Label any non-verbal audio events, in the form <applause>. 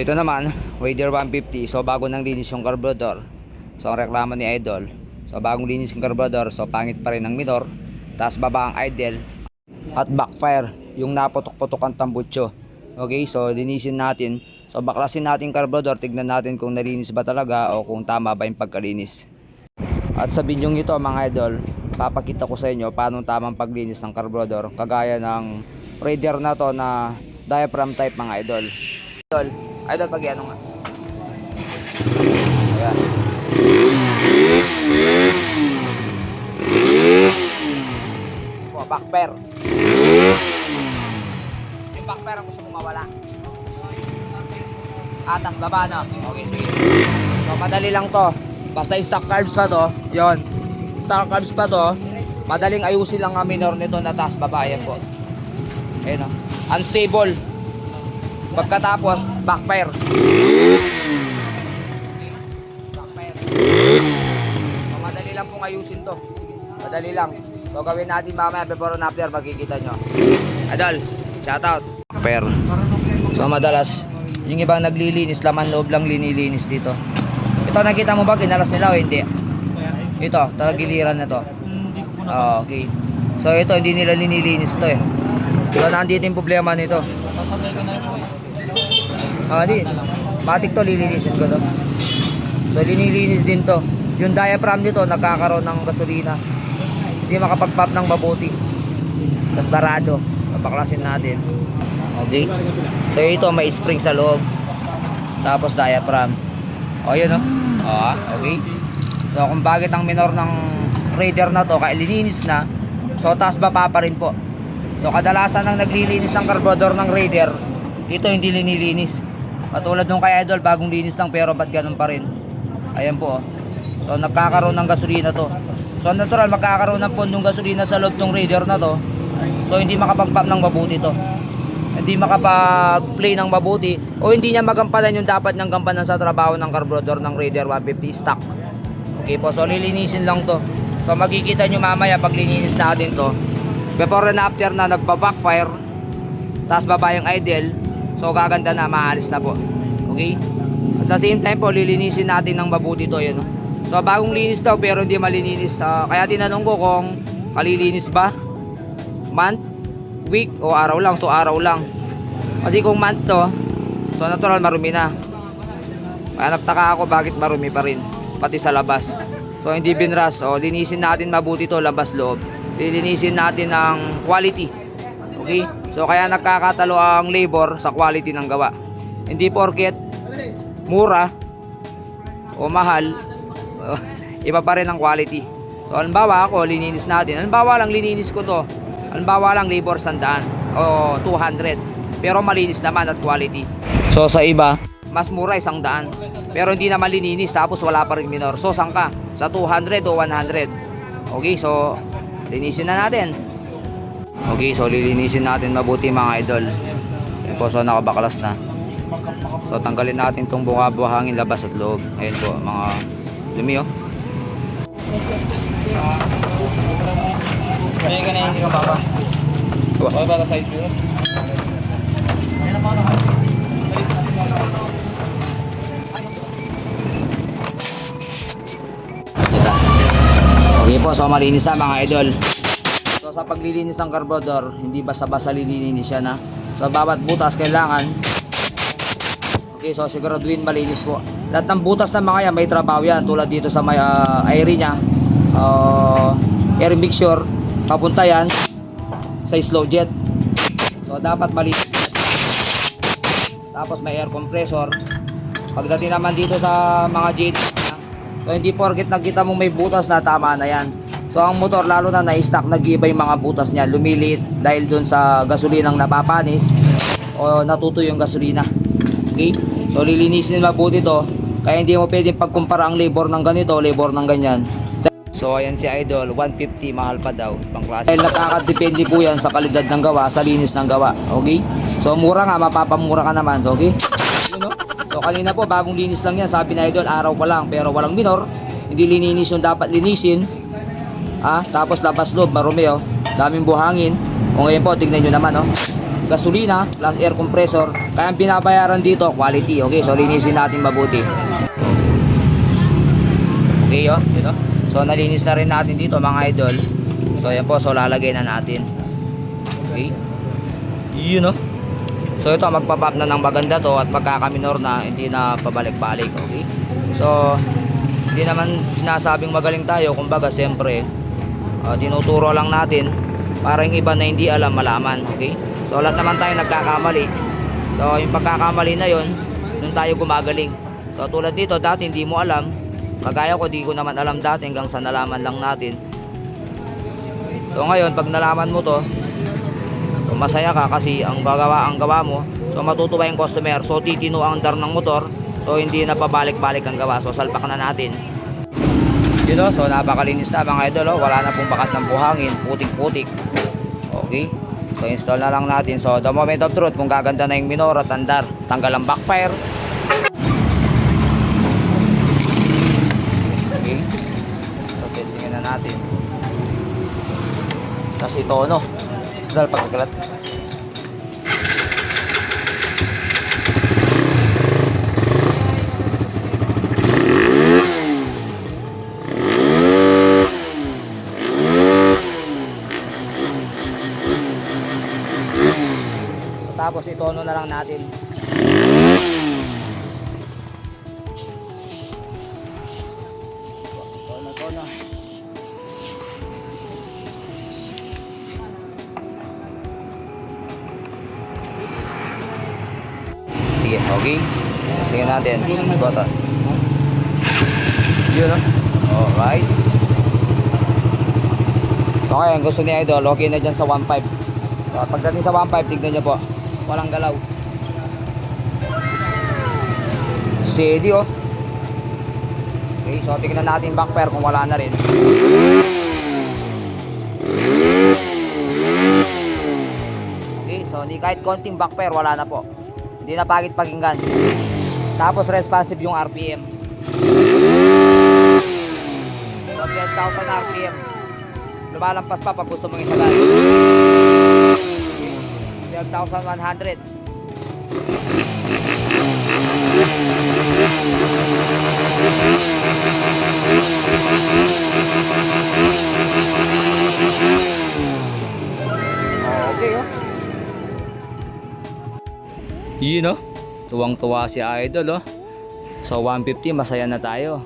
ito naman, Raider 150. So bago nang linis yung carburetor. So ang reklamo ni Idol. So bagong linis yung carburetor, so pangit pa rin ang minor. Tapos baba ang idle at backfire, yung naputok-putok ang tambutso. Okay, so linisin natin. So baklasin natin yung carburetor, tignan natin kung nalinis ba talaga o kung tama ba yung pagkalinis. At sa binyong ito mga idol, papakita ko sa inyo paano tamang paglinis ng carburetor kagaya ng Raider na to na diaphragm type mga idol. Idol, idol pag ano nga. Ayan. Oh, backfire. Yung backfire ang gusto kong mawala. Atas baba no. Okay, sige. So madali lang to. Basta yung stock carbs pa to. Yon. Stock carbs pa to. Madaling ayusin lang ang minor nito na taas baba. Yan po. Ayun o. Unstable. Pagkatapos, backfire. Backfire. So, madali lang pong ayusin to. Madali lang. So gawin natin mamaya before and after makikita nyo. Adol, shoutout. Backfire. So madalas, yung ibang naglilinis, laman loob lang linilinis dito. Ito nakita mo ba, kinalas nila o hindi? Ito, tagiliran na to. Ah, okay. So ito, hindi nila linilinis to eh. So nandito yung problema nito. Masabay ko na po. Ah, di. Matik to, lilinisin ko to. So linilinis din to. Yung diaphragm nito, nagkakaroon ng gasolina. Hindi makapag-pop ng mabuti. Tapos barado. Papaklasin natin. Okay. So ito, may spring sa loob. Tapos diaphragm. O, yun o. Ah, okay. So kung bakit ang minor ng Raider na to, kaya lininis na, so taas baba pa rin po. So kadalasan ang naglilinis ng carburetor ng Raider, ito hindi linilinis. Katulad nung kay Idol, bagong linis lang pero ba't ganun pa rin? Ayan po. oh. So nagkakaroon ng gasolina to. So natural magkakaroon ng pondong gasolina sa loob ng Raider na to. So hindi makapag-pump ng mabuti to. Hindi makapag-play ng mabuti o hindi niya magampanan yung dapat niyang gampanan sa trabaho ng carburetor ng Raider 150 stock. Okay po, so lilinisin lang to. So makikita nyo mamaya pag lininis natin to. Before and after na nagpa-backfire, tapos baba yung idle, so gaganda na, maalis na po. Okay? At the same time po, lilinisin natin ng mabuti to. Yun, no? So bagong linis daw pero hindi malininis. Ah, kaya tinanong ko kung kalilinis ba? Month? Week? O araw lang? So araw lang. Kasi kung month to, so natural marumi na. Kaya nagtaka ako bakit marumi pa rin. Pati sa labas. So hindi binras. O linisin natin mabuti to labas loob. Lilinisin natin ng quality. Okay? So kaya nagkakatalo ang labor sa quality ng gawa. Hindi porket mura o mahal, <laughs> iba pa rin ang quality. So halimbawa ako, lininis natin. Halimbawa lang lininis ko to. Halimbawa lang labor sandaan o 200. Pero malinis naman at quality. So sa iba, mas mura isang daan. Pero hindi naman lininis tapos wala pa rin minor. So saan? Sa 200 o 100. Okay, so linisin na natin. Okay, so lilinisin natin mabuti mga idol. Yan po, so nakabaklas na. So tanggalin natin itong buha-buhangin labas at loob. Ayan po, mga dumi oh. Kaya ka na hindi ka baba. Okay ba sa side view? Po, so malinis na mga idol. So sa paglilinis ng carburetor, hindi basta-basta lilinis yan ha. So bawat butas kailangan Okay, so siguraduhin malinis po. Lahat ng butas ng mga yan may trabaho yan tulad dito sa may uh, airy niya. Uh, air mixture, papunta yan sa slow jet. So dapat malinis. Tapos may air compressor. Pagdating naman dito sa mga jet So hindi porket nakita mong may butas na tama na yan. So ang motor lalo na na-stock nag-iiba yung mga butas niya. Lumiliit dahil dun sa gasolinang napapanis o natuto yung gasolina. Okay? So lilinisin mabuti to. Kaya hindi mo pwedeng pagkumpara ang labor ng ganito, labor ng ganyan. So ayan si Idol, 150 mahal pa daw, pang klase. Dahil nakakadepende po yan sa kalidad ng gawa, sa linis ng gawa. Okay? So mura nga, mapapamura ka naman. So okay? So kanina po, bagong linis lang yan. Sabi na Idol, araw pa lang, pero walang minor. Hindi lininis yung dapat linisin. Ah, tapos labas loob, marumi oh. Daming buhangin. O ngayon po, tignan nyo naman oh. gasolina plus air compressor. Kaya ang binabayaran dito, quality. Okay, so linisin natin mabuti. Okay, oh, dito. So nalinis na rin natin dito mga idol. So ayan po, so lalagay na natin. Okay. Yun oh. So ito magpa-pop na ng maganda to at pagkakaminor na hindi na pabalik-balik, okay? So hindi naman sinasabing magaling tayo, kumbaga siyempre uh, dinuturo lang natin para yung iba na hindi alam malaman, okay? So lahat naman tayo nagkakamali. So yung pagkakamali na yon, doon tayo gumagaling. So tulad dito, dati hindi mo alam, kagaya ko di ko naman alam dati hanggang sa nalaman lang natin. So ngayon, pag nalaman mo to, So masaya ka kasi ang gagawa ang gawa mo. So matutuwa yung customer. So titino ang dar ng motor. So hindi na pabalik-balik ang gawa. So salpak na natin. You know, so napakalinis na mga idol. Oh. Wala na pong bakas ng buhangin. Putik-putik. Okay. So install na lang natin. So the moment of truth kung gaganda na yung minor at andar. Tanggal ang backfire. Okay. So testingin na natin. Kasi tono. Dahil pagkaklats. Tapos itono na lang natin. Okay. Sige natin. Button. Yun, no? Alright. Okay, ang gusto ni Idol, okay na dyan sa 1.5. So, pagdating sa 1.5, tignan nyo po. Walang galaw. Steady, oh. Okay, so tignan natin backfire kung wala na rin. Okay, so ni kahit konting backfire, wala na po. Hindi na pagit pakinggan. Tapos responsive yung RPM. So 12,000 RPM. Lumalampas pa pag gusto mong. Okay. 12,100. Okay, Yun, oh. Tuwang-tuwa si Idol, oh. So, 150, masaya na tayo.